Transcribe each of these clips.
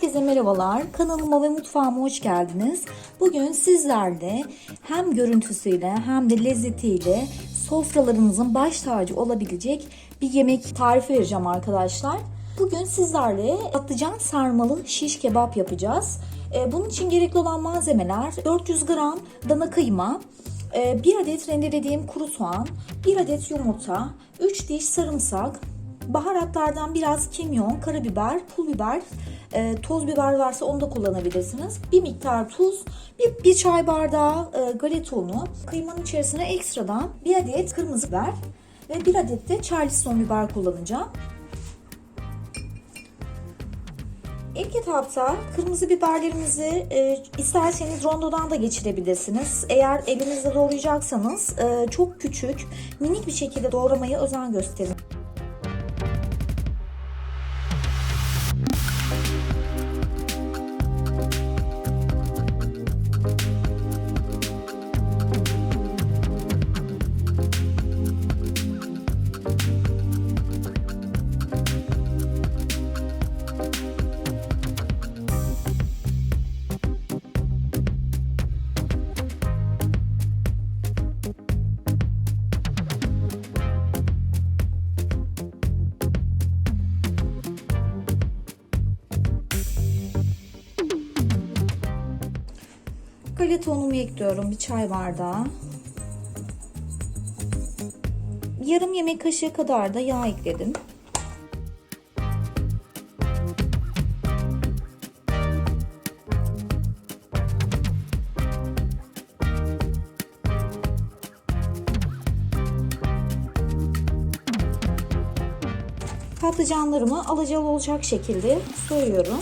Herkese merhabalar. Kanalıma ve mutfağıma hoş geldiniz. Bugün sizlerle hem görüntüsüyle hem de lezzetiyle sofralarınızın baş tacı olabilecek bir yemek tarifi vereceğim arkadaşlar. Bugün sizlerle patlıcan sarmalı şiş kebap yapacağız. Ee, Bunun için gerekli olan malzemeler 400 gram dana kıyma, 1 adet rendelediğim kuru soğan, 1 adet yumurta, 3 diş sarımsak, Baharatlardan biraz kimyon, karabiber, pul biber, e, toz biber varsa onu da kullanabilirsiniz. Bir miktar tuz, bir, bir çay bardağı e, galeta unu, kıymanın içerisine ekstradan bir adet kırmızı biber ve bir adet de charleston biber kullanacağım. İlk etapta kırmızı biberlerimizi e, isterseniz rondodan da geçirebilirsiniz. Eğer elinizde doğrayacaksanız e, çok küçük, minik bir şekilde doğramaya özen gösterin. Galeta unumu ekliyorum bir çay bardağı. Yarım yemek kaşığı kadar da yağ ekledim. Patlıcanlarımı alacalı olacak şekilde soyuyorum.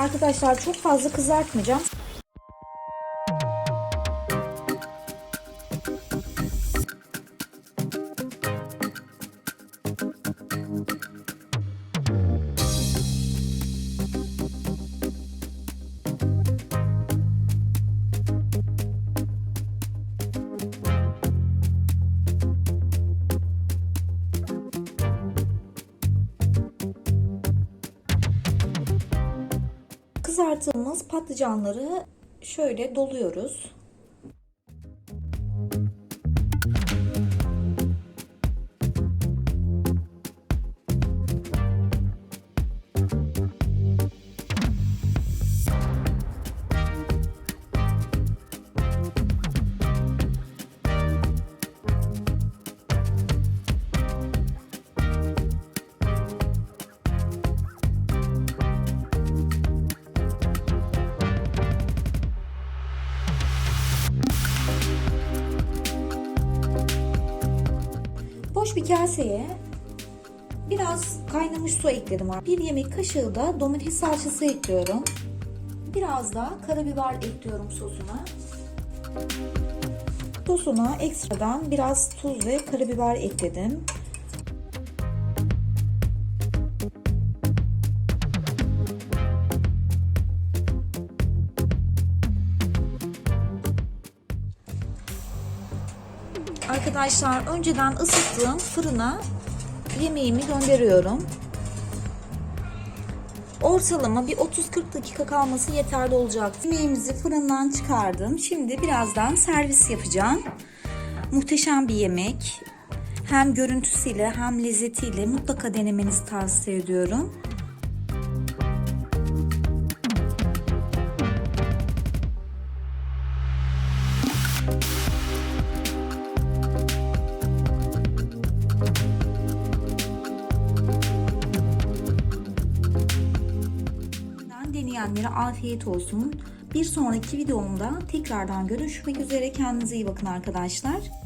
Arkadaşlar çok fazla kızartmayacağım. Kızarttığımız patlıcanları şöyle doluyoruz. Bir kaseye biraz kaynamış su ekledim. Bir yemek kaşığı da domates salçası ekliyorum. Biraz da karabiber ekliyorum sosuna. Sosuna ekstradan biraz tuz ve karabiber ekledim. Arkadaşlar önceden ısıttığım fırına yemeğimi gönderiyorum. Ortalama bir 30-40 dakika kalması yeterli olacak. Yemeğimizi fırından çıkardım. Şimdi birazdan servis yapacağım. Muhteşem bir yemek. Hem görüntüsüyle hem lezzetiyle mutlaka denemenizi tavsiye ediyorum. Ben deneyenlere afiyet olsun. Bir sonraki videomda tekrardan görüşmek üzere. Kendinize iyi bakın arkadaşlar.